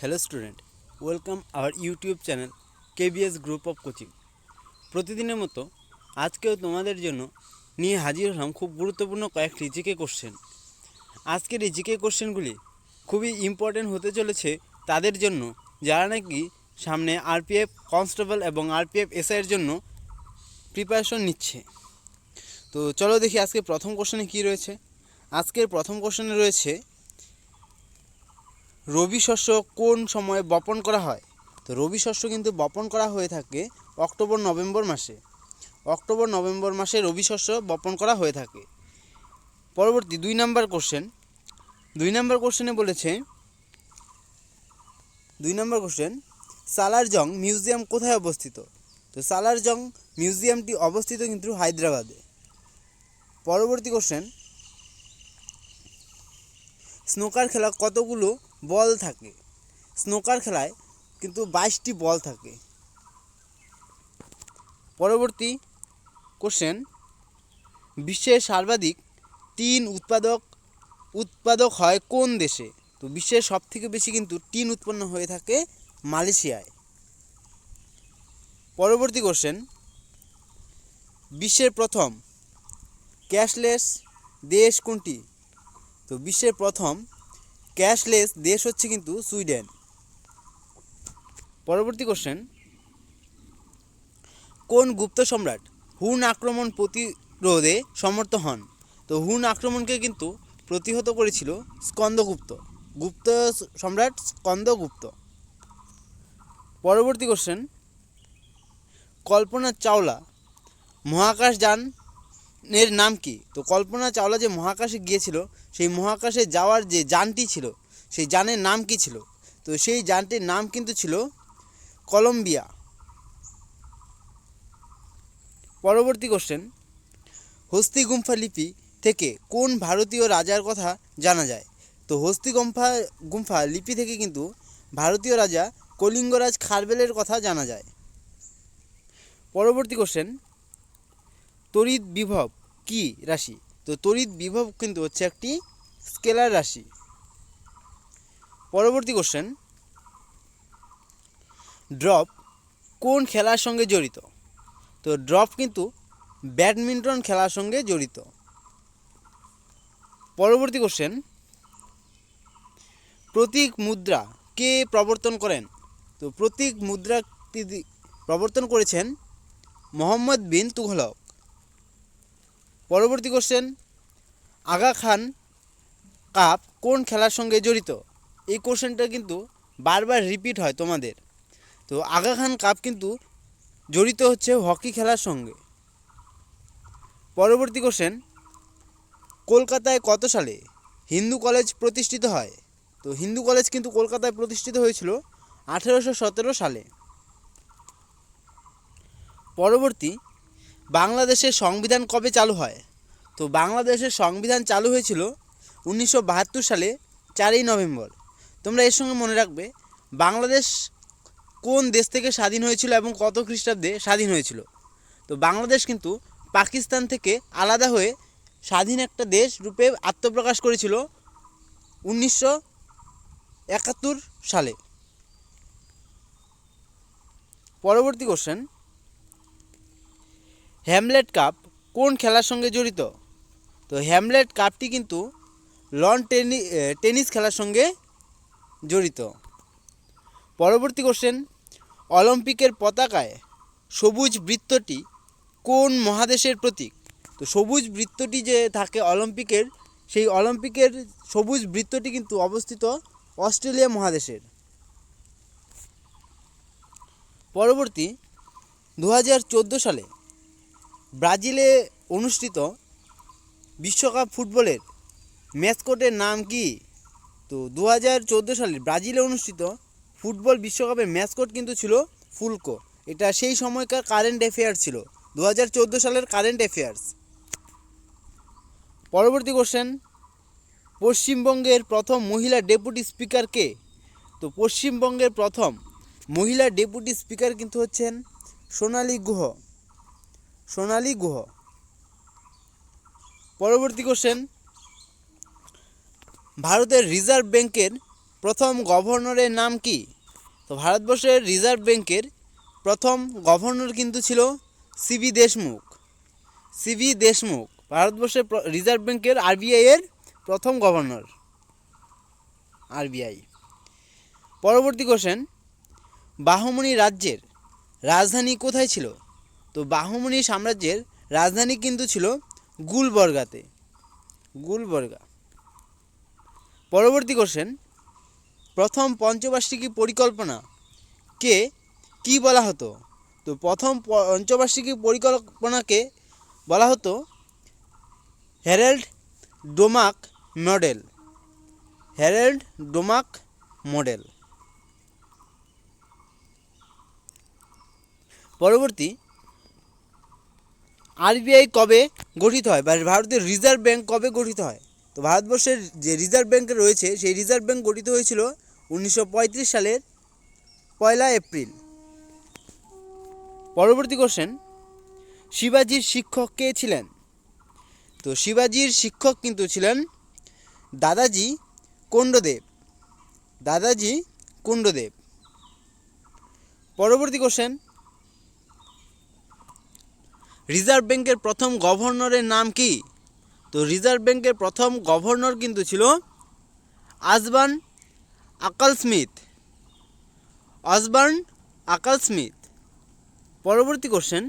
Hello student, welcome our YouTube channel KBS group of coaching. প্রতিদিনের মতো আজকেও তোমাদের জন্য নিয়ে হাজির হলাম খুব গুরুত্বপূর্ণ কয়েকটি জিকে কোশ্চেন। আজকের এই জিকে কোশ্চেনগুলি খুবই ইম্পর্টেন্ট হতে চলেছে তাদের জন্য, যারা নাকি সামনে আরপিএফ কনস্টেবল এবং আরপিএফ এসআইয়ের জন্য প্রিপারেশন নিচ্ছে। তো চলো দেখি আজকে প্রথম কোশ্চেনে কী রয়েছে। আজকের প্রথম কোশ্চেনে রয়েছে রবি শস্য কোন সময়ে বপন করা হয়? তো রবি শস্য কিন্তু বপন করা হয়ে থাকে অক্টোবর, নভেম্বর মাসে। অক্টোবর, নভেম্বর মাসে রবি শস্য বপন করা হয়ে থাকে। পরবর্তী দুই নাম্বার কোশ্চেন দুই নাম্বার কোশ্চেনে বলেছে, দুই নাম্বার কোশ্চেন সালারজং মিউজিয়াম কোথায় অবস্থিত? তো সালারজং মিউজিয়ামটি অবস্থিত কিন্তু হায়দ্রাবাদে। পরবর্তী কোশ্চেন স্নোকার খেলা কতগুলো বল থাকে। স্নোকার খেলায় কিন্তু বাইশটি বল থাকে। পরবর্তী কোশ্চেন বিশ্বের সর্বাধিক টিন উৎপাদক উৎপাদক হয় কোন দেশে? তো বিশ্বের সব থেকে বেশি কিন্তু টিন উৎপন্ন হয়ে থাকে মালয়েশিয়ায়। পরবর্তী কোশ্চেন বিশ্বের প্রথম ক্যাশলেস দেশ কোনটি? তো বিশ্বের প্রথম ক্যাশলেস দেশ হচ্ছে কিন্তু সুইডেন। পরবর্তী কোশ্চেন কোন গুপ্ত সম্রাট হুন আক্রমণ প্রতিরোধে সমর্থ হন? তো হুন আক্রমণকে কিন্তু প্রতিহত করেছিল স্কন্দগুপ্ত। গুপ্ত সম্রাট স্কন্দগুপ্ত। পরবর্তী কোশ্চেন কল্পনা চাওলা মহাকাশ যানের নাম কি? তো কল্পনা চাওলা যে মহাকাশে গিয়েছিল, সেই মহাকাশে যাওয়ার যে যানটি ছিল, সেই যানের নাম কি ছিল? তো সেই যানটির নাম কিন্তু ছিল কলম্বিয়া। পরবর্তী কোশ্চেন হস্তি গুম্ফা লিপি থেকে কোন ভারতীয় রাজার কথা জানা যায়? তো হস্তি গুম্ফা গুম্ফা লিপি থেকে কিন্তু ভারতীয় রাজা কলিঙ্গরাজ খারবেলের কথা জানা যায়। পরবর্তী কোশ্চেন তড়িৎ বিভব কি রাশি? তো তড়িৎ বিভব কিন্তু হচ্ছে একটি স্কেলার রাশি। পরবর্তী কোশ্চেন ড্রপ কোন খেলার সঙ্গে জড়িত? তো ড্রপ কিন্তু ব্যাডমিন্টন খেলার সঙ্গে জড়িত। পরবর্তী কোশ্চেন প্রতীক মুদ্রা কে প্রবর্তন করেন? তো প্রতীক মুদ্রাটি দি- প্রবর্তন করেছেন মোহাম্মদ বিন তুঘলক। পরবর্তী কোশ্চেন আগা খান কাপ কোন খেলার সঙ্গে জড়িত? এই কোশ্চেনটা কিন্তু বারবার রিপিট হয় তোমাদের। তো আগা খান কাপ কিন্তু জড়িত হচ্ছে হকি খেলার সঙ্গে। পরবর্তী কোশ্চেন কলকাতায় কত সালে হিন্দু কলেজ প্রতিষ্ঠিত হয়? তো হিন্দু কলেজ কিন্তু কলকাতায় প্রতিষ্ঠিত হয়েছিল আঠেরোশো সতেরো সালে। পরবর্তী বাংলাদেশের সংবিধান কবে চালু হয়? তো বাংলাদেশের সংবিধান চালু হয়েছিল উনিশশো বাহাত্তর সালে, চারই নভেম্বর। তোমরা এর সঙ্গে মনে রাখবে, বাংলাদেশ কোন দেশ থেকে স্বাধীন হয়েছিল এবং কত খ্রিস্টাব্দে স্বাধীন হয়েছিল? তো বাংলাদেশ কিন্তু পাকিস্তান থেকে আলাদা হয়ে স্বাধীন একটা দেশ রূপে আত্মপ্রকাশ করেছিল উনিশশো একাত্তর সালে। পরবর্তী কোশ্চেন হ্যামলেট কাপ কোন খেলার সঙ্গে জড়িত? তো হ্যামলেট কাপটি কিন্তু লন টেনি টেনিস খেলার সঙ্গে জড়িত। পরবর্তী কোশ্চেন অলিম্পিকের পতাকায় সবুজ বৃত্তটি কোন মহাদেশের প্রতীক? তো সবুজ বৃত্তটি যে থাকে অলিম্পিকের, সেই অলিম্পিকের সবুজ বৃত্তটি কিন্তু অবস্থিত অস্ট্রেলিয়া মহাদেশের। পরবর্তী দু হাজার চোদ্দ সালে ব্রাজিলে অনুষ্ঠিত বিশ্বকাপ ফুটবলের ম্যাসকোটের নাম কি? তো দু হাজার চোদ্দ সালে ব্রাজিলে অনুষ্ঠিত ফুটবল বিশ্বকাপের ম্যাসকোট কিন্তু ছিল ফুলকো। এটা সেই সময়কার কারেন্ট অ্যাফেয়ার্স ছিল দু হাজার চোদ্দ সালের কারেন্ট অ্যাফেয়ার্স। পরবর্তী কোশ্চেন পশ্চিমবঙ্গের প্রথম মহিলা ডেপুটি স্পিকার কে? তো পশ্চিমবঙ্গের প্রথম মহিলা ডেপুটি স্পিকার কিন্তু হচ্ছেন সোনালী গুহ। সোনালী গুহ। পরবর্তী কোশ্চেন ভারতের রিজার্ভ ব্যাংকের প্রথম গভর্নরের নাম কি? তো ভারতবর্ষের রিজার্ভ ব্যাংকের প্রথম গভর্নর কিন্তু ছিল সিবি দেশমুখ। সিবি দেশমুখ, ভারতবর্ষের রিজার্ভ ব্যাংকের আরবিআই এর প্রথম গভর্নর। আরবিআই পরবর্তী কোশ্চেন বাহমনি রাজ্যের রাজধানী কোথায় ছিল? তো বাহমনি সাম্রাজ্যের রাজধানী কিন্তু ছিল গুলবর্গাতে। গুলবর্গা। পরবর্তী কোশ্চেন প্রথম পঞ্চবার্ষিকী পরিকল্পনা কে কি বলা হতো? তো প্রথম পঞ্চবার্ষিকী পরিকল্পনাকে বলা হতো Harrod Domar model. Harrod Domar model. পরবর্তী আরবিআই কবে গঠিত হয় বা ভারতের রিজার্ভ ব্যাংক কবে গঠিত হয়? তো ভারতবর্ষের যে রিজার্ভ ব্যাংক রয়েছে, সেই রিজার্ভ ব্যাংক গঠিত হয়েছিল উনিশশো পঁয়ত্রিশ সালের পয়লা এপ্রিল। পরবর্তী কোশ্চেন শিবাজির শিক্ষক কে ছিলেন? তো শিবাজির শিক্ষক কিন্তু ছিলেন দাদাজি কুণ্ডদেব দাদাজি কুণ্ডদেব পরবর্তী কোশ্চেন রিজার্ভ ব্যাংকের প্রথম গভর্নরের নাম কি? তো রিজার্ভ ব্যাংকের প্রথম গভর্নর কিন্তু ছিল আসবান আকাল স্মিথ আসবার্ন আকাল স্মিথ পরবর্তী কোশ্চেন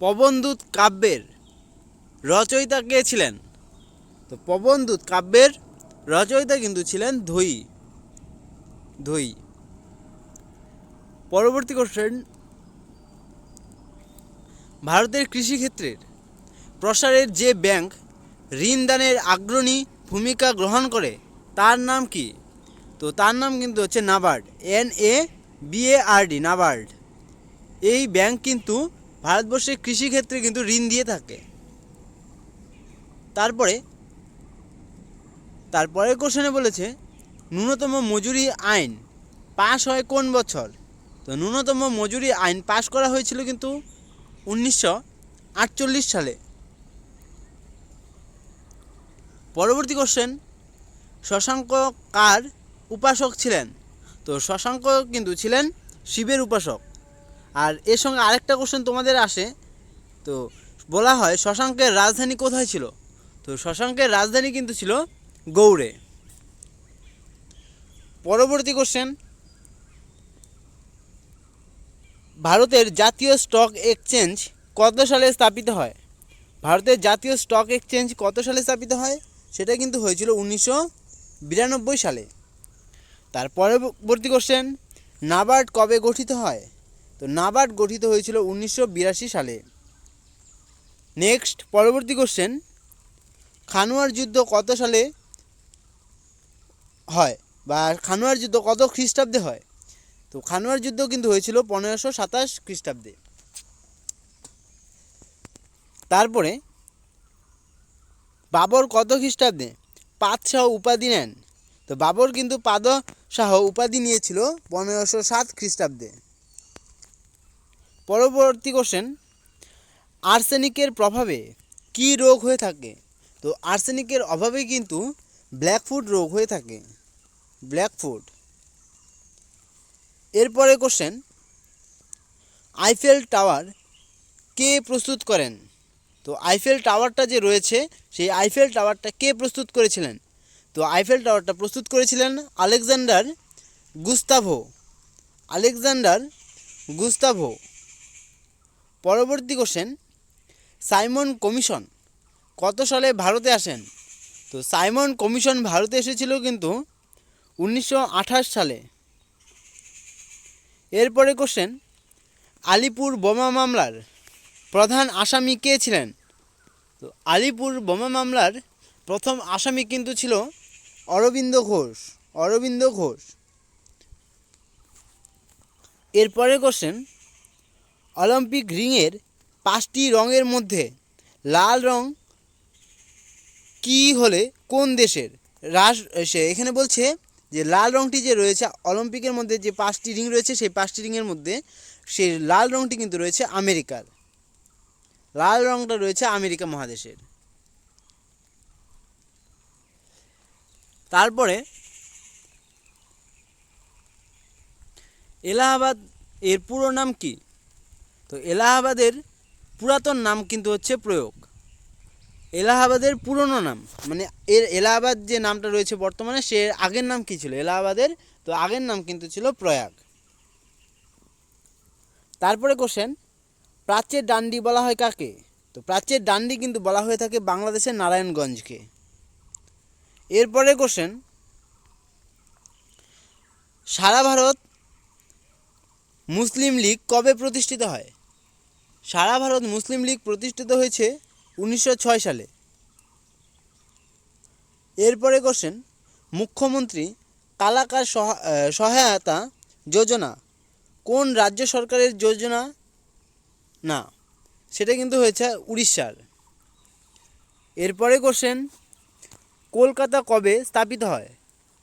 পবনদূত কাব্যের রচয়িতা কে ছিলেন? তো পবনদূত কাব্যের রচয়িতা কিন্তু ছিলেন ধৈ ধৈ পরবর্তী কোশ্চেন ভারতের কৃষিক্ষেত্রের প্রসারের যে ব্যাংক ঋণদানের আগ্রণী ভূমিকা গ্রহণ করে, তার নাম কি? তো তার নাম কিন্তু হচ্ছে NABARD N A BARD NABARD. এই ব্যাংক কিন্তু ভারতবর্ষের কৃষিক্ষেত্রে কিন্তু ঋণ দিয়ে থাকে। তারপরে তারপরের কোশ্চেনে বলেছে, ন্যূনতম মজুরি আইন পাশ হয় কোন বছর? তো ন্যূনতম মজুরি আইন পাশ করা হয়েছিল কিন্তু উনিশশো আটচল্লিশ সালে। পরবর্তী কোশ্চেন শশাঙ্ক কার উপাসক ছিলেন? তো শশাঙ্ক কিন্তু ছিলেন শিবের উপাসক। আর এর সঙ্গে আরেকটা কোশ্চেন তোমাদের আসে, তো বলা হয় শশাঙ্কের রাজধানী কোথায় ছিল? তো শশাঙ্কের রাজধানী কিন্তু ছিল গৌড়ে। পরবর্তী কোশ্চেন ভারতের জাতীয় স্টক এক্সচেঞ্জ কত সালে স্থাপিত হয়? ভারতের জাতীয় স্টক এক্সচেঞ্জ কত সালে স্থাপিত হয়? সেটা কিন্তু হয়েছিল উনিশশো বিরানব্বই সালে। তার পরবর্তী কোশ্চেন নাবার্ড কবে গঠিত হয়? তো নাবার্ড গঠিত হয়েছিল উনিশশো বিরাশি সালে। নেক্সট পরবর্তী কোশ্চেন খানোয়ার যুদ্ধ কত সালে হয়? বা খানোয়ার যুদ্ধ কত খ্রিস্টাব্দে হয়? তো খানোয়ার যুদ্ধ কিন্তু হয়েছিল পনেরোশো সাতাশ খ্রিস্টাব্দে। তারপরে বাবর কত খ্রিস্টাব্দে? পাদশাহ উপাধি নেন। তো বাবর কিন্তু পাদশাহ উপাধি নিয়েছিল পনেরোশো সাত খ্রিস্টাব্দে। পরবর্তী কোশ্চেন আর্সেনিকের প্রভাবে কি রোগ হয়ে থাকে? তো আর্সেনিকের অভাবে কিন্তু ব্ল্যাকফুট রোগ হয়ে থাকে। ব্ল্যাকফুট এরপরে কোশ্চেন আইফেল টাওয়ার কে প্রস্তুত করেন? তো আইফেল টাওয়ারটা যে রয়েছে, সেই আইফেল টাওয়ারটা কে প্রস্তুত করেছিলেন? তো আইফেল টাওয়ারটা প্রস্তুত করেছিলেন আলেকজান্ডার গুস্তাভো। Alexander Gustavo. পরবর্তী কোশ্চেন সাইমন কমিশন কত সালে ভারতে আসেন? তো সাইমন কমিশন ভারতে এসেছিল কিন্তু উনিশশো আঠাশ সালে। এরপরে কোশ্চেন আলিপুর বোমা মামলার প্রধান আসামি কে ছিলেন? তো আলিপুর বোমা মামলার প্রথম আসামি কিন্তু ছিল অরবিন্দ ঘোষ অরবিন্দ ঘোষ। এরপরে কোশ্চেন অলিম্পিক রিংয়ের পাঁচটি রঙের মধ্যে লাল রং কি হলে কোন দেশের? রাস এখানে বলছে যে লাল রঙটি যে রয়েছে, অলিম্পিকের মধ্যে যে পাঁচটি রিং রয়েছে, সেই পাঁচটি রিংয়ের মধ্যে সেই লাল রঙটি কিন্তু রয়েছে আমেরিকার। লাল রঙটা রয়েছে আমেরিকা মহাদেশের। তারপরে এলাহাবাদ, এর পুরো নাম কি? তো এলাহাবাদের পুরাতন নাম কিন্তু হচ্ছে প্রয়োগ। এলাহাবাদের পুরনো নাম। মানে এর এলাহাবাদ যে নামটা রয়েছে বর্তমানে, সে আগের নাম কি ছিল? এলাহাবাদের, তো আগের নাম কিন্তু ছিল প্রয়াগ। তারপরে কোশ্চেন প্রাচ্যের ডান্ডি বলা হয় কাকে? তো প্রাচ্যের ডান্ডি কিন্তু বলা হয়ে থাকে বাংলাদেশের নারায়ণগঞ্জকে। এরপরে কোশ্চেন সারা ভারত মুসলিম লীগ কবে প্রতিষ্ঠিত হয়? সারা ভারত মুসলিম লীগ প্রতিষ্ঠিত হয়েছে উনিশশো ছয় সালে। এরপরে কোশ্চেন মুখ্যমন্ত্রী কালাকার সহা- সহায়তা যোজনা, কোন রাজ্য সরকারের যোজনা? না, সেটা কিন্তু হয়েছে উড়িষ্যার। এরপরে কোশ্চেন কলকাতা কবে স্থাপিত হয়?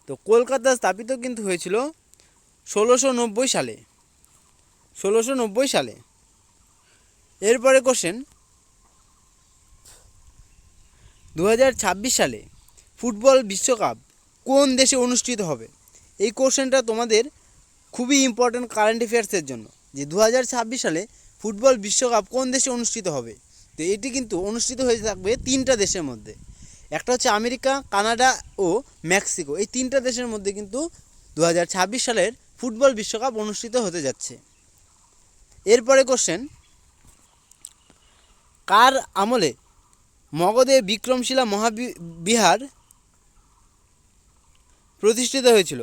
তো কলকাতা স্থাপিত কিন্তু হয়েছিল ষোলোশো নব্বই সালে। ষোলোশো নব্বই সালে। এরপরে কোশ্চেন দু হাজার ছাব্বিশ সালে ফুটবল বিশ্বকাপ কোন দেশে অনুষ্ঠিত হবে? এই কোশ্চেনটা তোমাদের খুবই ইম্পর্ট্যান্ট কারেন্ট অ্যাফেয়ার্সের জন্য। যে দু হাজার ছাব্বিশ সালে ফুটবল বিশ্বকাপ কোন দেশে অনুষ্ঠিত হবে? তো এটি কিন্তু অনুষ্ঠিত হয়ে থাকবে তিনটা দেশের মধ্যে। একটা হচ্ছে আমেরিকা, কানাডা ও মেক্সিকো। এই তিনটা দেশের মধ্যে কিন্তু দু হাজার ছাব্বিশ সালের ফুটবল বিশ্বকাপ অনুষ্ঠিত হতে যাচ্ছে। এরপরে কোশ্চেন কার আমলে মগধে বিক্রমশিলা মহাবিহার প্রতিষ্ঠিত হয়েছিল।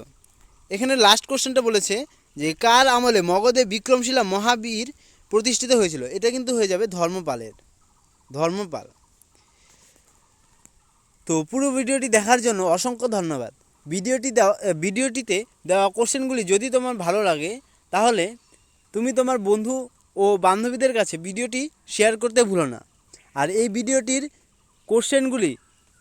এখানে লাস্ট কোশ্চেনটা বলেছে যে, কার আমলে মগধে বিক্রমশিলা মহাবীর প্রতিষ্ঠিত হয়েছিল? এটা কিন্তু হয়ে যাবে ধর্মপালের, ধর্মপাল। তো পুরো ভিডিওটি দেখার জন্য অসংখ্য ধন্যবাদ। ভিডিওটি দেওয়া ভিডিওটিতে দেওয়া কোশ্চেনগুলি যদি তোমার ভালো লাগে, তাহলে তুমি তোমার বন্ধু ও বান্ধবীদের কাছে ভিডিওটি শেয়ার করতে ভুলো না। আর এই ভিডিওটির কোশ্চেনগুলি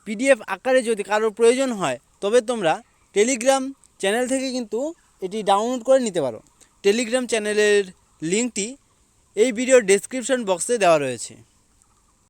পিডিএফ আকারে যদি কারোর প্রয়োজন হয়, তবে তোমরা টেলিগ্রাম চ্যানেল থেকে কিন্তু এটি ডাউনলোড করে নিতে পারো। টেলিগ্রাম চ্যানেলের লিঙ্কটি এই ভিডিওর ডেসক্রিপশন বক্সে দেওয়া রয়েছে।